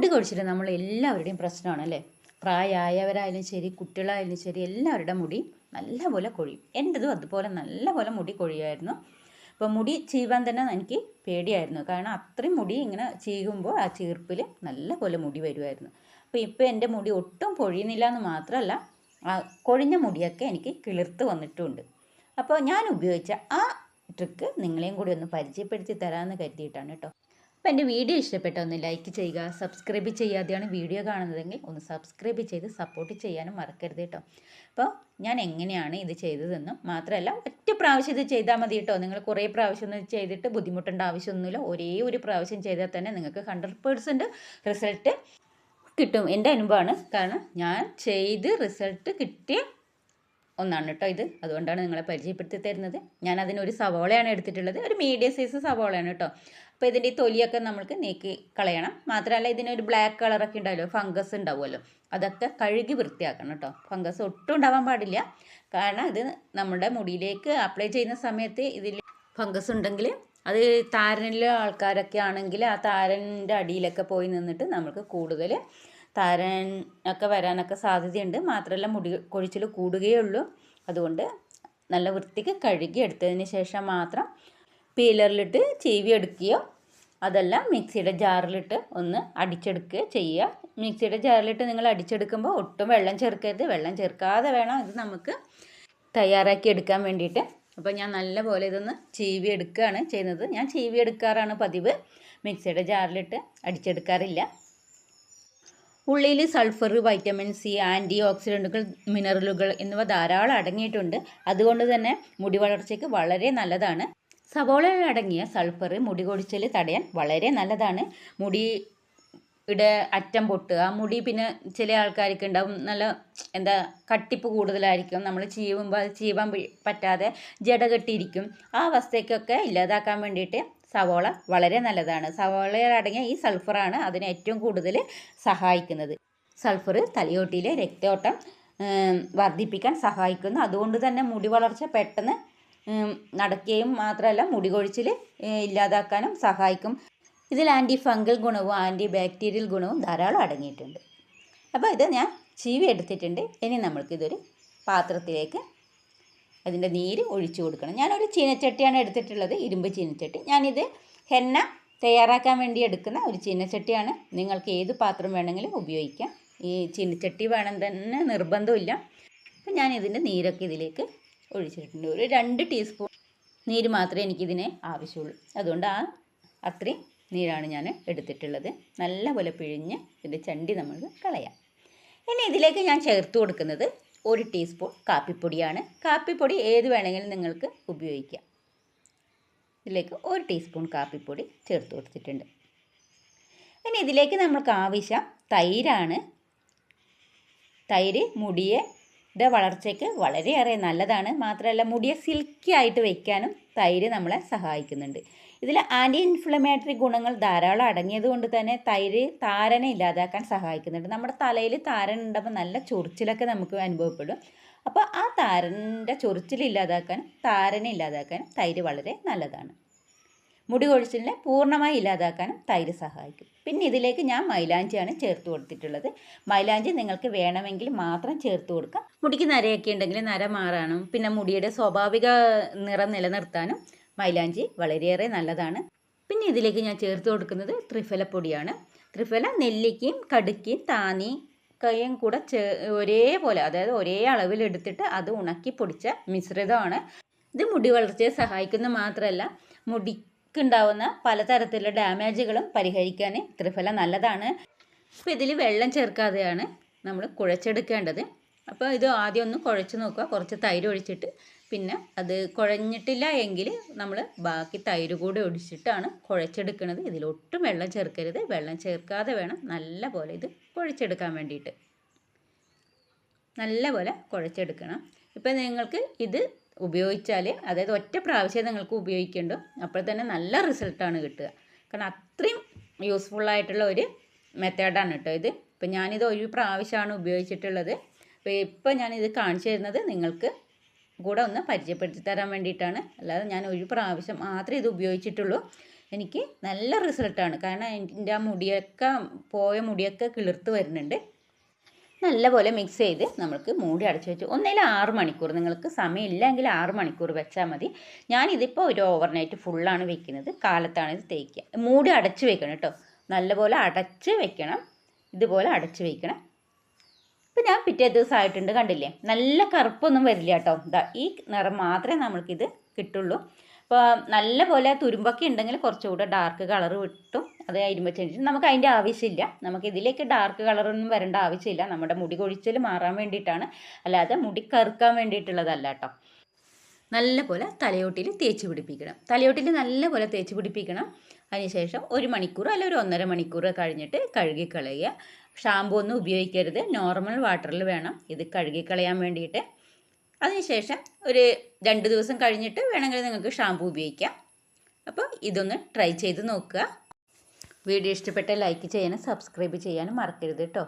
മുടി കുഴിച്ചിട്ട് നമ്മൾ എല്ലാവരുടെയും പ്രശ്നമാണ് അല്ലേ പ്രായമായവരായാലും ശരി കുട്ടികളായാലും ശരി എല്ലാവരുടെ മുടി നല്ലപോലെ കൊഴിയും. എന്റെതും അതുപോലെ നല്ലപോലെ മുടി കൊഴിയുമായിരുന്നു. അപ്പോൾ മുടി ചീവാൻ തന്നെ എനിക്ക് പേടിയായിരുന്നു. കാരണം അത്രയും മുടി ഇങ്ങനെ ചീകുമ്പോൾ ആ ചീർപ്പിൽ നല്ലപോലെ മുടി വരുമായിരുന്നു. അപ്പോൾ ഇപ്പോൾ എന്റെ മുടി ഒട്ടും പൊഴിയുന്നില്ല എന്ന് മാത്രമല്ല ആ കൊഴിഞ്ഞ മുടിയൊക്കെ എനിക്ക് കിളിർത്ത് വന്നിട്ടുണ്ട്. അപ്പോൾ ഞാൻ ഉപയോഗിച്ച ആ ട്രിക്ക് നിങ്ങളെയും കൂടി ഒന്ന് പരിചയപ്പെടുത്തി തരാമെന്ന് കരുതിയിട്ടാണ് കേട്ടോ. അപ്പോൾ എന്റെ വീഡിയോ ഇഷ്ടപ്പെട്ട ഒന്ന് ലൈക്ക് ചെയ്യുക സബ്സ്ക്രൈബ് ചെയ്യാതെയാണ് വീഡിയോ കാണുന്നതെങ്കിൽ ഒന്ന് സബ്സ്ക്രൈബ് ചെയ്ത് സപ്പോർട്ട് ചെയ്യാനും മറക്കരുത് കേട്ടോ അപ്പോൾ ഞാൻ എങ്ങനെയാണ് ഇത് ചെയ്തതെന്നും മാത്രമല്ല ഒറ്റ പ്രാവശ്യം ഇത് ചെയ്താൽ മതി കേട്ടോ നിങ്ങൾ കുറേ പ്രാവശ്യം ഒന്നും ചെയ്തിട്ട് ബുദ്ധിമുട്ടേണ്ട ആവശ്യമൊന്നുമില്ല. ഒരേ ഒരു പ്രാവശ്യം ചെയ്താൽ തന്നെ നിങ്ങൾക്ക് ഹൺഡ്രഡ് പേഴ്സന്റ് റിസൾട്ട് കിട്ടും. എന്റെ അനുഭവമാണ്. കാരണം ഞാൻ ചെയ്ത് റിസൾട്ട് കിട്ടിയ ഒന്നാണ് കേട്ടോ ഇത്. അതുകൊണ്ടാണ് നിങ്ങളെ പരിചയപ്പെടുത്തി തരുന്നത്. ഞാൻ അതിനൊരു സവോളയാണ് എടുത്തിട്ടുള്ളത്. ഒരു മീഡിയം സൈസ് സവോളയാണ് കേട്ടോ അപ്പോൾ ഇതിന്റെ ഈ തൊലിയൊക്കെ നമ്മൾക്ക് നീക്കി കളയണം. മാത്രമല്ല ഇതിനൊരു ബ്ലാക്ക് കളറൊക്കെ ഉണ്ടാവുമല്ലോ ഫംഗസ് ഉണ്ടാവുമല്ലോ അതൊക്കെ കഴുകി വൃത്തിയാക്കണം കേട്ടോ ഫംഗസ് ഒട്ടും ഉണ്ടാവാൻ പാടില്ല. കാരണം ഇത് നമ്മുടെ മുടിയിലേക്ക് അപ്ലൈ ചെയ്യുന്ന സമയത്ത് ഇതിൽ ഫംഗസ് ഉണ്ടെങ്കിൽ അത് താരനിലെ ആൾക്കാരൊക്കെ ആണെങ്കിൽ ആ താരന്റെ അടിയിലൊക്കെ പോയി നിന്നിട്ട് നമുക്ക് കൂടുതൽ താരൻ ഒക്കെ വരാനൊക്കെ സാധ്യതയുണ്ട്. മാത്രമല്ല മുടി കൊഴിച്ചിൽ കൂടുകയുള്ളൂ. അതുകൊണ്ട് നല്ല വൃത്തിക്ക് കഴുകി എടുത്തതിന് ശേഷം മാത്രം പീലറിലിട്ട് ചീവി എടുക്കുകയോ അതെല്ലാം മിക്സിയുടെ ജാറിലിട്ട് ഒന്ന് അടിച്ചെടുക്കുക ചെയ്യുക. മിക്സിയുടെ ജാറിലിട്ട് നിങ്ങൾ അടിച്ചെടുക്കുമ്പോൾ ഒട്ടും വെള്ളം ചേർക്കരുത്. വെള്ളം ചേർക്കാതെ വേണം ഇത് നമുക്ക് തയ്യാറാക്കി എടുക്കാൻ വേണ്ടിയിട്ട്. അപ്പോൾ ഞാൻ നല്ലപോലെ ഇതൊന്ന് ചീവി എടുക്കുകയാണ് ചെയ്യുന്നത്. ഞാൻ ചീവി എടുക്കാറാണ് പതിവ്. മിക്സിയുടെ ജാറിലിട്ട് അടിച്ചെടുക്കാറില്ല. ഉള്ളിൽ സൾഫർ വൈറ്റമിൻ സി ആന്റി ഓക്സിഡന്റുകൾ മിനറലുകൾ എന്നിവ ധാരാളം അടങ്ങിയിട്ടുണ്ട്. അതുകൊണ്ട് തന്നെ മുടി വളർച്ചയ്ക്ക് വളരെ നല്ലതാണ്. സവോളയിൽ അടങ്ങിയ സൾഫർ മുടി കൊഴിച്ചൽ തടയാൻ വളരെ നല്ലതാണ്. മുടി ഇവിടെ അറ്റം പൊട്ടുക മുടി പിന്നെ ചില ആൾക്കാർക്ക് ഉണ്ടാവും നല്ല എന്താ കട്ടിപ്പ് കൂടുതലായിരിക്കും. നമ്മൾ ചീവുമ്പോൾ അത് ചീവാൻ പറ്റാതെ ജട കെട്ടിയിരിക്കും. ആ അവസ്ഥയ്ക്കൊക്കെ ഇല്ലാതാക്കാൻ വേണ്ടിയിട്ട് സവോള വളരെ നല്ലതാണ്. സവോളയിൽ അടങ്ങിയ ഈ സൾഫറാണ് അതിനെ ഏറ്റവും കൂടുതൽ സഹായിക്കുന്നത്. സൾഫർ തലയോട്ടിയിലെ രക്തയോട്ടം വർദ്ധിപ്പിക്കാൻ സഹായിക്കുന്നു. അതുകൊണ്ട് തന്നെ മുടി വളർച്ച പെട്ടെന്ന് നടക്കുകയും മാത്രമല്ല മുടി കൊഴിച്ചിൽ ഇല്ലാതാക്കാനും സഹായിക്കും. ഇതിൽ ആന്റി ഫംഗൽ ഗുണവും ആന്റി ബാക്ടീരിയൽ ഗുണവും ധാരാളം അടങ്ങിയിട്ടുണ്ട്. അപ്പോൾ ഇത് ഞാൻ ചീവി എടുത്തിട്ടുണ്ട്. ഇനി നമ്മൾക്കിതൊരു പാത്രത്തിലേക്ക് അതിന്റെ നീര് ഒഴിച്ചു കൊടുക്കണം. ഞാനൊരു ചീനച്ചട്ടിയാണ് എടുത്തിട്ടുള്ളത് ഇരുമ്പ് ചീനച്ചട്ടി. ഞാനിത് ഹെന്ന തയ്യാറാക്കാൻ വേണ്ടി എടുക്കുന്ന ഒരു ചീനച്ചട്ടിയാണ്. നിങ്ങൾക്ക് ഏത് പാത്രം വേണമെങ്കിലും ഉപയോഗിക്കാം. ഈ ചീനച്ചട്ടി വേണം തന്നെ നിർബന്ധമില്ല. അപ്പം ഞാൻ ഇതിന്റെ നീരൊക്കെ ഇതിലേക്ക് ഒഴിച്ചിട്ടുണ്ട്. ഒരു രണ്ട് ടീസ്പൂൺ നീര് മാത്രമേ എനിക്കിതിന് ആവശ്യമുള്ളൂ. അതുകൊണ്ട് ആ അത്രയും നീരാണ് ഞാൻ എടുത്തിട്ടുള്ളത്. നല്ലപോലെ പിഴിഞ്ഞ് ഇതിന്റെ ചണ്ടി നമ്മൾ കളയാം. ഇനി ഇതിലേക്ക് ഞാൻ ചേർത്ത് കൊടുക്കുന്നത് ഒരു ടീസ്പൂൺ കാപ്പിപ്പൊടിയാണ്. കാപ്പിപ്പൊടി ഏത് വേണമെങ്കിലും നിങ്ങൾക്ക് ഉപയോഗിക്കാം. ഇതിലേക്ക് ഒരു ടീസ്പൂൺ കാപ്പിപ്പൊടി ചേർത്ത് കൊടുത്തിട്ടുണ്ട്. ഇനി ഇതിലേക്ക് നമ്മൾക്ക് ആവശ്യം തൈരാണ്. തൈര് മുടിയെ ഇത് വളർച്ചയ്ക്ക് വളരെയേറെ നല്ലതാണ്. മാത്രമല്ല മുടിയെ സിൽക്കി ആയിട്ട് വയ്ക്കാനും തൈര് നമ്മളെ സഹായിക്കുന്നുണ്ട്. ഇതിൽ ആന്റി ഇൻഫ്ലമേറ്ററി ഗുണങ്ങൾ ധാരാളം അടങ്ങിയത് കൊണ്ട് തന്നെ തൈര് താരനെ ഇല്ലാതാക്കാൻ സഹായിക്കുന്നുണ്ട്. നമ്മുടെ തലയിൽ താരൻ ഉണ്ടാകുമ്പോൾ നല്ല ചൊറിച്ചിലൊക്കെ നമുക്ക് അനുഭവപ്പെടും. അപ്പോൾ ആ താരന്റെ ചൊറിച്ചിൽ ഇല്ലാതാക്കാനും താരനെ ഇല്ലാതാക്കാനും തൈര് വളരെ നല്ലതാണ്. മുടി കൊഴിച്ചിലിനെ പൂർണമായി ഇല്ലാതാക്കാനും തൈര് സഹായിക്കും. പിന്നെ ഇതിലേക്ക് ഞാൻ മൈലാഞ്ചിയാണ് ചേർത്ത് കൊടുത്തിട്ടുള്ളത്. മൈലാഞ്ചി നിങ്ങൾക്ക് വേണമെങ്കിൽ മാത്രം ചേർത്ത് കൊടുക്കാം. മുടിക്ക് നരയൊക്കെ ഉണ്ടെങ്കിൽ നര മാറാനും പിന്നെ മുടിയുടെ സ്വാഭാവിക നിറം നിലനിർത്താനും മൈലാഞ്ചി വളരെയേറെ നല്ലതാണ്. പിന്നെ ഇതിലേക്ക് ഞാൻ ചേർത്ത് കൊടുക്കുന്നത് ത്രിഫലപ്പൊടിയാണ് ത്രിഫല നെല്ലിക്കയും കടുക്കയും താനി കയും കൂടെ ചേ ഒരേപോലെ അതായത് ഒരേ അളവിൽ എടുത്തിട്ട് അത് ഉണക്കി പൊടിച്ച മിശ്രിതമാണ്. ഇത് മുടി വളർച്ചയെ സഹായിക്കുന്ന മാത്രമല്ല മുടിക്കുണ്ടാവുന്ന പലതരത്തിലുള്ള ഡാമേജുകളും പരിഹരിക്കാൻ ത്രിഫല നല്ലതാണ്. അപ്പോൾ ഇതിൽ വെള്ളം ചേർക്കാതെയാണ് നമ്മൾ കുഴച്ചെടുക്കേണ്ടത്. അപ്പോൾ ഇത് ആദ്യം ഒന്ന് കുഴച്ച് നോക്കുക. കുറച്ച് തൈര് ഒഴിച്ചിട്ട് പിന്നെ അത് കുഴഞ്ഞിട്ടില്ല എങ്കിൽ നമ്മൾ ബാക്കി തൈര് കൂടി ഒഴിച്ചിട്ടാണ് കുഴച്ചെടുക്കുന്നത്. ഇതിലൊട്ടും വെള്ളം ചേർക്കരുത്. വെള്ളം ചേർക്കാതെ വേണം നല്ല പോലെ ഇത് കുഴച്ചെടുക്കാൻ വേണ്ടിയിട്ട്. നല്ല പോലെ കുഴച്ചെടുക്കണം. ഇപ്പം നിങ്ങൾക്ക് ഇത് ഉപയോഗിച്ചാൽ അതായത് ഒറ്റ പ്രാവശ്യം നിങ്ങൾക്ക് ഉപയോഗിക്കേണ്ടു അപ്പോൾ തന്നെ നല്ല റിസൾട്ടാണ് കിട്ടുക. കാരണം അത്രയും യൂസ്ഫുള്ളായിട്ടുള്ള ഒരു മെത്തേഡാണ് കേട്ടോ ഇത്. ഇപ്പം ഞാനിത് ഒരു പ്രാവശ്യമാണ് ഉപയോഗിച്ചിട്ടുള്ളത്. അപ്പോൾ ഇപ്പം ഞാനിത് കാണിച്ചു തരുന്നത് നിങ്ങൾക്ക് കൂടെ ഒന്ന് പരിചയപ്പെടുത്തി തരാൻ വേണ്ടിയിട്ടാണ്. അല്ലാതെ ഞാൻ ഒരു പ്രാവശ്യം മാത്രമേ ഇത് ഉപയോഗിച്ചിട്ടുള്ളൂ. എനിക്ക് നല്ല റിസൾട്ടാണ്. കാരണം എന്റെ ആ മുടിയൊക്കെ പോയ മുടിയൊക്കെ കിളിർത്ത് വരുന്നുണ്ട്. നല്ലപോലെ മിക്സ് ചെയ്ത് നമുക്ക് മൂടി അടച്ച് വെച്ച് ഒന്നേൽ ആറ് മണിക്കൂർ. നിങ്ങൾക്ക് സമയമില്ലെങ്കിൽ ആറ് മണിക്കൂർ വെച്ചാൽ മതി. ഞാനിതിപ്പോൾ ഒരു ഓവർനൈറ്റ് ഫുള്ളാണ് വെക്കുന്നത്. കാലത്താണ് ഇത് തേക്കുക. മൂടി അടച്ച് വെക്കണം കേട്ടോ. നല്ലപോലെ അടച്ച് വെക്കണം. ഇതുപോലെ അടച്ച് വെക്കണം. ഇപ്പം ഞാൻ പിറ്റേ ദിവസം ആയിട്ടുണ്ട് കണ്ടില്ലേ? നല്ല കറുപ്പൊന്നും വരില്ല കേട്ടോ ഇതാ ഈ നിറം മാത്രമേ നമ്മൾക്കിത് കിട്ടുള്ളൂ. അപ്പോൾ നല്ല പോലെ തുരുമ്പൊക്കെ ഉണ്ടെങ്കിൽ കുറച്ചുകൂടെ ഡാർക്ക് കളർ വിട്ടും അത് ഇരുമ്പച്ചെഞ്ചിട്ട് നമുക്ക് അതിന്റെ ആവശ്യമില്ല. നമുക്ക് ഇതിലേക്ക് ഡാർക്ക് കളറൊന്നും വരേണ്ട ആവശ്യമില്ല. നമ്മുടെ മുടി കൊഴിച്ചൽ മാറാൻ വേണ്ടിയിട്ടാണ്. അല്ലാതെ മുടി കറുക്കാൻ വേണ്ടിയിട്ടുള്ളതല്ല കേട്ടോ നല്ല പോലെ തലയോട്ടിൽ തേച്ച് പിടിപ്പിക്കണം. തലയോട്ടിൽ നല്ല പോലെ തേച്ച് പിടിപ്പിക്കണം. അതിനുശേഷം ഒരു മണിക്കൂർ അല്ല ഒരു ഒന്നര മണിക്കൂർ കഴിഞ്ഞിട്ട് കഴുകിക്കളയുക. ഷാമ്പു ഒന്നും ഉപയോഗിക്കരുത്. നോർമൽ വാട്ടറിൽ വേണം ഇത് കഴുകിക്കളയാൻ വേണ്ടിയിട്ട്. അതിനുശേഷം ഒരു രണ്ട് ദിവസം കഴിഞ്ഞിട്ട് വേണമെങ്കിൽ നിങ്ങൾക്ക് ഷാമ്പു ഉപയോഗിക്കാം. അപ്പോൾ ഇതൊന്ന് ട്രൈ ചെയ്ത് നോക്കുക. വീഡിയോ ഇഷ്ടപ്പെട്ട ലൈക്ക് ചെയ്യാനും സബ്സ്ക്രൈബ് ചെയ്യാനും മറക്കരുത് കേട്ടോ.